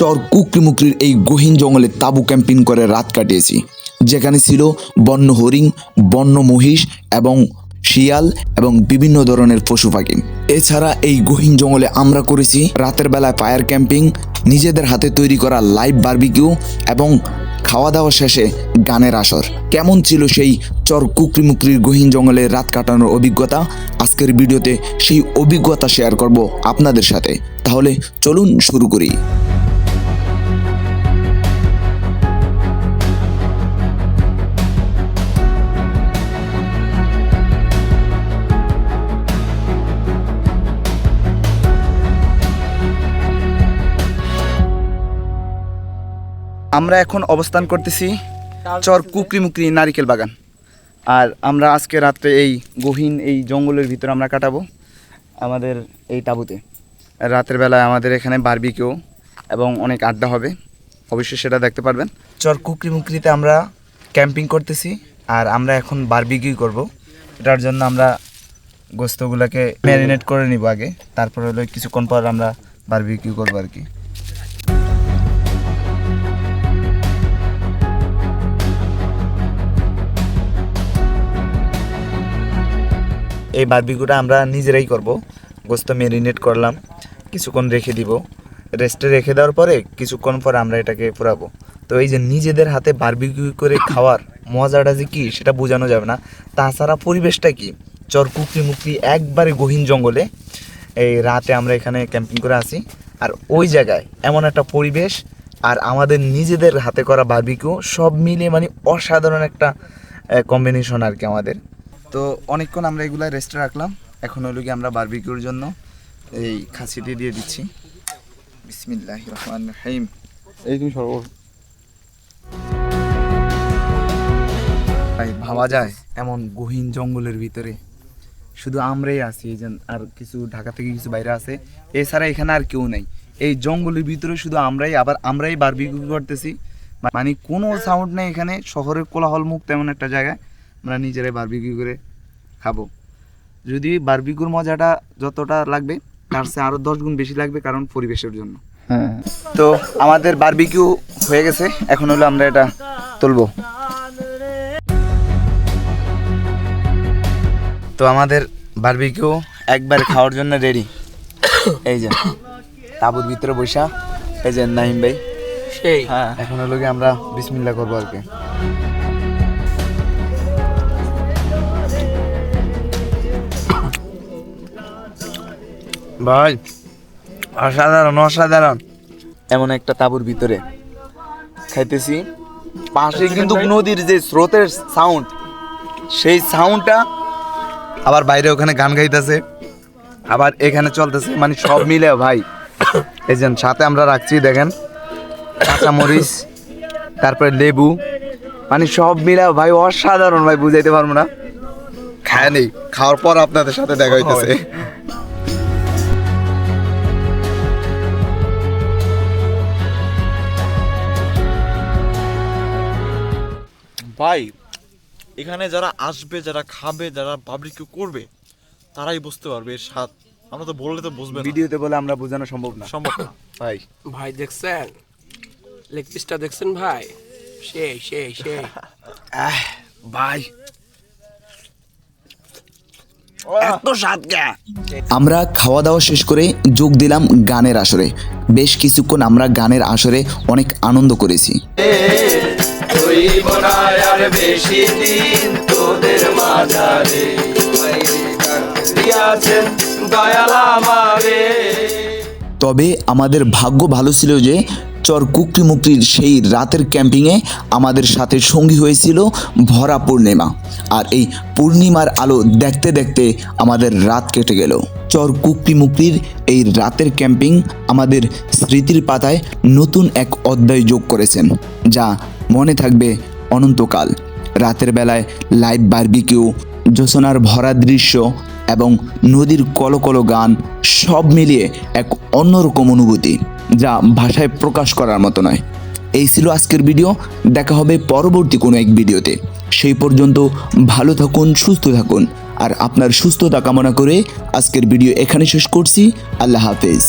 চর কুকরিমুকরির এই গহীন জঙ্গলে তাঁবু ক্যাম্পিং করে রাত কাটিয়েছি। যেখানে ছিল বন্য হরিণ, বন্য মহিষ এবং শিয়াল এবং বিভিন্ন ধরনের পশু পাখি। এছাড়া এই গহীন জঙ্গলে আমরা করেছি রাতের বেলায় ফায়ার ক্যাম্পিং, নিজেদের হাতে তৈরি করা লাইভ বার্বিকিউ এবং খাওয়া দাওয়া শেষে গানের আসর। কেমন ছিল সেই চর কুকরিমুকরির গহীন জঙ্গলে রাত কাটানোর অভিজ্ঞতা? আজকের ভিডিওতে সেই অভিজ্ঞতা শেয়ার করব আপনাদের সাথে। তাহলে চলুন শুরু করি। আমরা এখন অবস্থান করতেছি চর কুকরিমুকরি নারিকেল বাগান। আর আমরা আজকে রাত্রে এই গহীন, এই জঙ্গলের ভিতরে আমরা কাটাবো আমাদের এই তাঁবুতে। রাতের বেলায় আমাদের এখানে বারবিকেও এবং অনেক আড্ডা হবে। অবশ্যই সেটা দেখতে পারবেন। চর কুকরিমুকরিতে আমরা ক্যাম্পিং করতেছি আর আমরা এখন বারবিকিউ করব। এটার জন্য আমরা গোস্তগুলোকে ম্যারিনেট করে নিব আগে। তারপর হলো কিছুক্ষণ পর আমরা বারবিকিউ করব আর কি। এই বারবিকিউটা আমরা নিজেরাই করব। গোস্ত মেরিনেট করলাম, কিছুক্ষণ রেখে দিব। রেস্টে রেখে দেওয়ার পরে কিছুক্ষণ পর আমরা এটাকে পুরাবো। তো এই যে নিজেদের হাতে বারবিকিউ করে খাওয়ার মজাটা যে কী, সেটা বোঝানো যাবে না। তাছাড়া পরিবেশটা কি? চর কুকরি মুকরি একবারে গহীন জঙ্গলে। এই রাতে আমরা এখানে ক্যাম্পিং করে আসি। আর ওই জায়গায় এমন একটা পরিবেশ আর আমাদের নিজেদের হাতে করা বারবিকিউ সব মিলিয়ে মানে অসাধারণ একটা কম্বিনেশন আর কি আমাদের। তো অনেকক্ষণ আমরা এগুলা রেস্টে রাখলাম। এখন হলো কি আমরা বারবিকিউর জন্য এই খাসিটি দিয়ে দিচ্ছি। বিসমিল্লাহ রহমান রহিম। এই তুমি সর্ব। ভাবা যায় এমন গহীন জঙ্গলের ভিতরে। শুধু আমরাই আছি এই আর কিছু ঢাকা থেকে কিছু বাইরে আছে। এছাড়া এখানে আর কেউ নেই। এই জঙ্গলের ভিতরে শুধু আমরাই আবার আমরাই বারবিকিউ করতেছি। মানে কোনো সাউন্ড নেই এখানে। শহরের কোলাহল মুক্ত এমন একটা জায়গায়। আমরা নিজেরাই বারবিকিউ করে খাব। যদি বারবিকিউর মজাটা যতটা লাগবে তার চেয়ে আরও দশ গুণ বেশি লাগবে কারণ পরিবেশের জন্য। হ্যাঁ। তো আমাদের বারবিকিউ হয়ে গেছে এখন হলো আমরা এটা তুলবো। তো আমাদের বারবিকিউ একবার খাওয়ার জন্য রেডি এই যে তাবুর ভিতরে বসা এই যে নাহিম ভাই। সেই। হ্যাঁ এখন হলো কি আমরা বিসমিল্লা করব আর কি। ভাই অসাধারণ অসাধারণ। এমন একটা তাবুর ভিতরে খাইতেছি। পাশে কিন্তু নদীর যে স্রোতের সাউন্ড সেই সাউন্ডটা আবার বাইরে ওখানে গান গাইতেছে আবার এখানে চলতেছে। মানে সব মিলে ভাই এই যে সাথে আমরা রাখছি দেখেন কাঁচা মরিচ তারপরে লেবু মানে সব মিলে ভাই অসাধারণ ভাই বুঝাইতে পারব না। খায় নেই খাওয়ার পর আপনাদের সাথে দেখা হইতেছে। ভাই এখানে যারা আসবে যারা খাবে যারা পাবলিক করবে তারাই বুঝতে পারবে এর স্বাদ। আমরা তো বললে তো বুঝবে না। ভিডিওতে বলে আমরা বোঝানো সম্ভব না। সম্ভব না। ভাই। ভাই দেখছেন? লেগ পিসটা দেখছেন ভাই? সেই সেই সেই। আহ, ভাই আমরা খাওয়া দাওয়া শেষ করে যোগ দিলাম গানের আসরে। বেশ কিছুক্ষণ আমরা গানের আসরে অনেক আনন্দ করেছি। তবে আমাদের ভাগ্য ভালো ছিল যে চর কুকরি মুকরির সেই রাতের ক্যাম্পিংয়ে আমাদের সাথে সঙ্গী হয়েছিল ভরা পূর্ণিমা। আর এই পূর্ণিমার আলো দেখতে দেখতে আমাদের রাত কেটে গেল। চর কুকরি মুকরির এই রাতের ক্যাম্পিং আমাদের স্মৃতির পাতায় নতুন এক অধ্যায় যোগ করেছেন, যা মনে থাকবে অনন্তকাল। রাতের বেলায় লাইভ বার্বিকিউ জোসনার ভরা দৃশ্য এবং নদীর কলকলো গান সব মিলিয়ে এক অন্যরকম অনুভূতি, যা ভাষায় প্রকাশ করার মতো নয়। এই ছিল আজকের ভিডিও, দেখা হবে পরবর্তী কোনো এক ভিডিওতে। সেই পর্যন্ত ভালো থাকুন, সুস্থ থাকুন, আর আপনার সুস্থতা কামনা করে আজকের ভিডিও এখানে শেষ করছি। আল্লাহ হাফেজ।